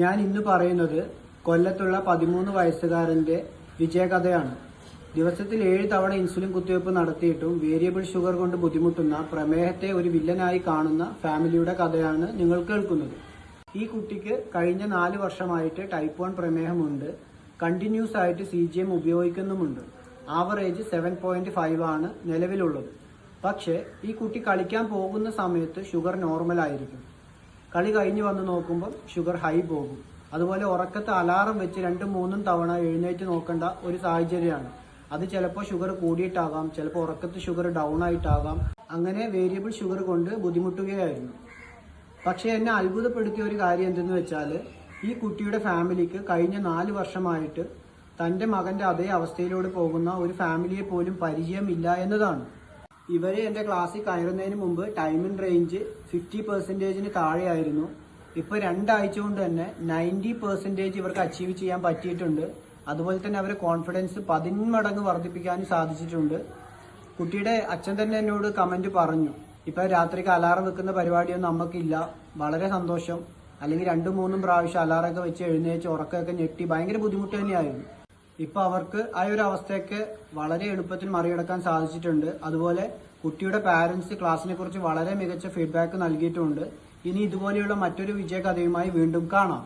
ഞാൻ ഇന്ന് പറയുന്നത് കൊല്ലത്തുള്ള പതിമൂന്ന് വയസ്സുകാരന്റെ വിജയകഥയാണ്. ദിവസത്തിൽ ഏഴ് തവണ ഇൻസുലിൻ കുത്തിവയ്പ് നടത്തിയിട്ടും വേരിയബിൾ ഷുഗർ കൊണ്ട് ബുദ്ധിമുട്ടുന്ന പ്രമേഹത്തെ ഒരു വില്ലനായി കാണുന്ന ഫാമിലിയുടെ കഥയാണ് നിങ്ങൾ കേൾക്കുന്നത്. ഈ കുട്ടിക്ക് കഴിഞ്ഞ നാല് വർഷമായിട്ട് ടൈപ്പ് വൺ പ്രമേഹമുണ്ട്. കണ്ടിന്യൂസ് ആയിട്ട് സി ജി എം ഉപയോഗിക്കുന്നുമുണ്ട്. ആവറേജ് സെവൻ പോയിന്റ് ഫൈവ് ആണ് നിലവിലുള്ളത്. പക്ഷേ ഈ കുട്ടി കളിക്കാൻ പോകുന്ന സമയത്ത് ഷുഗർ നോർമൽ ആയിരിക്കും. കളി കഴിഞ്ഞ് വന്ന് നോക്കുമ്പോൾ ഷുഗർ ഹൈ പോകും. അതുപോലെ ഉറക്കത്തെ അലാറം വെച്ച് രണ്ടും മൂന്നും തവണ എഴുന്നേറ്റ് നോക്കേണ്ട ഒരു സാഹചര്യമാണ്. അത് ചിലപ്പോൾ ഷുഗർ കൂടിയിട്ടാകാം ചിലപ്പോൾ ഉറക്കത്ത് ഷുഗർ ഡൗൺ ആയിട്ടാകാം. അങ്ങനെ വേരിയബിൾ ഷുഗർ കൊണ്ട് ബുദ്ധിമുട്ടുകയായിരുന്നു. പക്ഷേ എന്നെ അത്ഭുതപ്പെടുത്തിയ ഒരു കാര്യം എന്തെന്ന് വെച്ചാൽ ഈ കുട്ടിയുടെ ഫാമിലിക്ക് കഴിഞ്ഞ നാല് വർഷമായിട്ട് തന്റെ മകന്റെ അതേ അവസ്ഥയിലൂടെ പോകുന്ന ഒരു ഫാമിലിയെ പോലും പരിചയമില്ല എന്നതാണ്. ഇവർ എന്റെ ക്ലാസ്സിൽ കയറുന്നതിന് മുമ്പ് ടൈമിംഗ് റേഞ്ച് ഫിഫ്റ്റി പെർസെന്റേജിന് താഴെയായിരുന്നു. ഇപ്പോൾ രണ്ടാഴ്ച കൊണ്ട് തന്നെ നയന്റി പെർസെന്റേജ് ഇവർക്ക് അച്ചീവ് ചെയ്യാൻ പറ്റിയിട്ടുണ്ട്. അതുപോലെ തന്നെ അവരെ കോൺഫിഡൻസ് പതിന്മടങ്ങ് വർദ്ധിപ്പിക്കാനും സാധിച്ചിട്ടുണ്ട്. കുട്ടിയുടെ അച്ഛൻ തന്നെ എന്നോട് കമന്റ് പറഞ്ഞു ഇപ്പൊ രാത്രിക്ക് അലാറം വെക്കുന്ന പരിപാടിയൊന്നും നമുക്കില്ല വളരെ സന്തോഷം. അല്ലെങ്കിൽ രണ്ടും മൂന്നും പ്രാവശ്യം അലാറൊക്കെ വെച്ച് എഴുന്നേച്ച് ഉറക്കമൊക്കെ ഞെട്ടി. ഭയങ്കര ബുദ്ധിമുട്ട് തന്നെയായിരുന്നു. ഇപ്പൊ അവർക്ക് ആ ഒരു അവസ്ഥയൊക്കെ വളരെ എളുപ്പത്തിൽ മറികടക്കാൻ സാധിച്ചിട്ടുണ്ട്. അതുപോലെ കുട്ടിയുടെ പാരന്റ്സ് ക്ലാസ്സിനെ കുറിച്ച് വളരെ മികച്ച ഫീഡ്ബാക്ക് നൽകിയിട്ടുണ്ട്. ഇനി ഇതുപോലെയുള്ള മറ്റൊരു വിജയകഥയുമായി വീണ്ടും കാണാം.